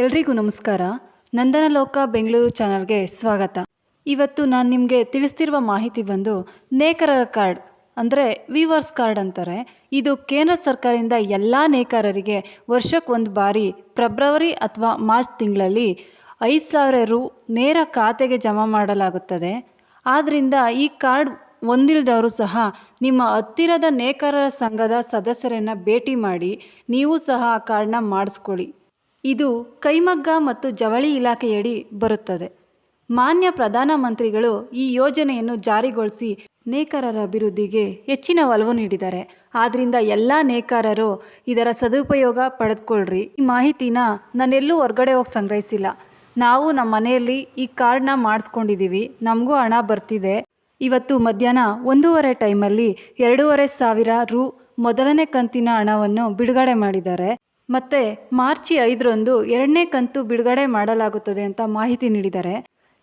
ಎಲ್ರಿಗೂ ನಮಸ್ಕಾರ. ನಂದನಲೋಕ ಬೆಂಗಳೂರು ಚಾನಲ್ಗೆ ಸ್ವಾಗತ. ಇವತ್ತು ನಾನು ನಿಮಗೆ ತಿಳಿಸ್ತಿರುವ ಮಾಹಿತಿ ಬಂದು ನೇಕಾರರ ಕಾರ್ಡ್, ಅಂದರೆ ವಿವರ್ಸ್ ಕಾರ್ಡ್ ಅಂತಾರೆ. ಇದು ಕೇಂದ್ರ ಸರ್ಕಾರದಿಂದ ಎಲ್ಲ ನೇಕಾರರಿಗೆ ವರ್ಷಕ್ಕೆ ಒಂದು ಬಾರಿ ಫೆಬ್ರವರಿ ಅಥವಾ ಮಾರ್ಚ್ ತಿಂಗಳಲ್ಲಿ ಐದು ಸಾವಿರ ರು ನೇರ ಖಾತೆಗೆ ಜಮಾ ಮಾಡಲಾಗುತ್ತದೆ. ಆದ್ದರಿಂದ ಈ ಕಾರ್ಡ್ ಹೊಂದಿಲ್ದವರು ಸಹ ನಿಮ್ಮ ಹತ್ತಿರದ ನೇಕಾರರ ಸಂಘದ ಸದಸ್ಯರನ್ನು ಭೇಟಿ ಮಾಡಿ, ನೀವು ಸಹ ಆ ಕಾರ್ಡನ್ನ ಮಾಡಿಸ್ಕೊಳ್ಳಿ. ಇದು ಕೈಮಗ್ಗ ಮತ್ತು ಜವಳಿ ಇಲಾಖೆಯಡಿ ಬರುತ್ತದೆ. ಮಾನ್ಯ ಪ್ರಧಾನಮಂತ್ರಿಗಳು ಈ ಯೋಜನೆಯನ್ನು ಜಾರಿಗೊಳಿಸಿ ನೇಕಾರರ ಅಭಿವೃದ್ಧಿಗೆ ಹೆಚ್ಚಿನ ಒಲವು ನೀಡಿದ್ದಾರೆ ಆದ್ದರಿಂದ ಎಲ್ಲ ನೇಕಾರರು ಇದರ ಸದುಪಯೋಗ ಪಡೆದುಕೊಳ್ಳ್ರಿ. ಈ ಮಾಹಿತಿನ ನಾನೆಲ್ಲೂ ಹೊರಗಡೆ ಹೋಗಿ ಸಂಗ್ರಹಿಸಿಲ್ಲ. ನಾವು ನಮ್ಮ ಮನೆಯಲ್ಲಿ ಈ ಕಾರ್ಡ್ನ ಮಾಡಿಸ್ಕೊಂಡಿದ್ದೀವಿ ನಮಗೂ ಹಣ ಬರ್ತಿದೆ. ಇವತ್ತು ಮಧ್ಯಾಹ್ನ ಒಂದೂವರೆ ಟೈಮಲ್ಲಿ ಎರಡೂವರೆ ಸಾವಿರ ರು ಮೊದಲನೇ ಕಂತಿನ ಹಣವನ್ನು ಬಿಡುಗಡೆ ಮಾಡಿದ್ದಾರೆ. ಮತ್ತೆ ಮಾರ್ಚ್ ಐದರಂದು ಎರಡನೇ ಕಂತು ಬಿಡುಗಡೆ ಮಾಡಲಾಗುತ್ತದೆ ಅಂತ ಮಾಹಿತಿ ನೀಡಿದ್ದಾರೆ.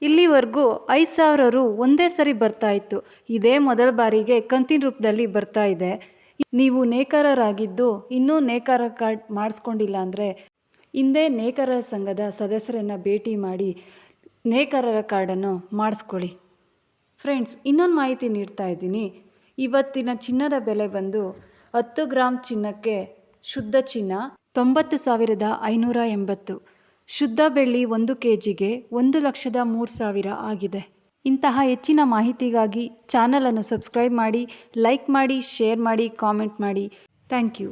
ಇಲ್ಲಿವರೆಗೂ ಐದು ಸಾವಿರ ರು ಒಂದೇ ಸರಿ ಬರ್ತಾ ಇತ್ತು. ಇದೇ ಮೊದಲ ಬಾರಿಗೆ ಕಂತಿನ ರೂಪದಲ್ಲಿ ಬರ್ತಾ ಇದೆ. ನೀವು ನೇಕಾರರಾಗಿದ್ದು ಇನ್ನೂ ನೇಕಾರ ಕಾರ್ಡ್ ಮಾಡಿಸ್ಕೊಂಡಿಲ್ಲ ಅಂದರೆ ಹಿಂದೆ ನೇಕಾರರ ಸಂಘದ ಸದಸ್ಯರನ್ನು ಭೇಟಿ ಮಾಡಿ ನೇಕಾರರ ಕಾರ್ಡನ್ನು ಮಾಡಿಸ್ಕೊಳ್ಳಿ. ಫ್ರೆಂಡ್ಸ್, ಇನ್ನೊಂದು ಮಾಹಿತಿ ನೀಡ್ತಾ ಇದ್ದೀನಿ. ಇವತ್ತಿನ ಚಿನ್ನದ ಬೆಲೆ ಬಂದು ಹತ್ತು ಗ್ರಾಮ್ ಚಿನ್ನಕ್ಕೆ ಶುದ್ಧ ಚಿನ್ನ ತೊಂಬತ್ತು ಸಾವಿರದ ಐನೂರ ಎಂಬತ್ತು. ಶುದ್ಧ ಬೆಳ್ಳಿ ಒಂದು ಕೆ ಜಿಗೆ ಒಂದು ಲಕ್ಷದ ಮೂರು ಸಾವಿರ ಆಗಿದೆ. ಇಂತಹ ಹೆಚ್ಚಿನ ಮಾಹಿತಿಗಾಗಿ ಚಾನಲನ್ನು ಸಬ್ಸ್ಕ್ರೈಬ್ ಮಾಡಿ, ಲೈಕ್ ಮಾಡಿ, ಶೇರ್ ಮಾಡಿ, ಕಾಮೆಂಟ್ ಮಾಡಿ. Thank you.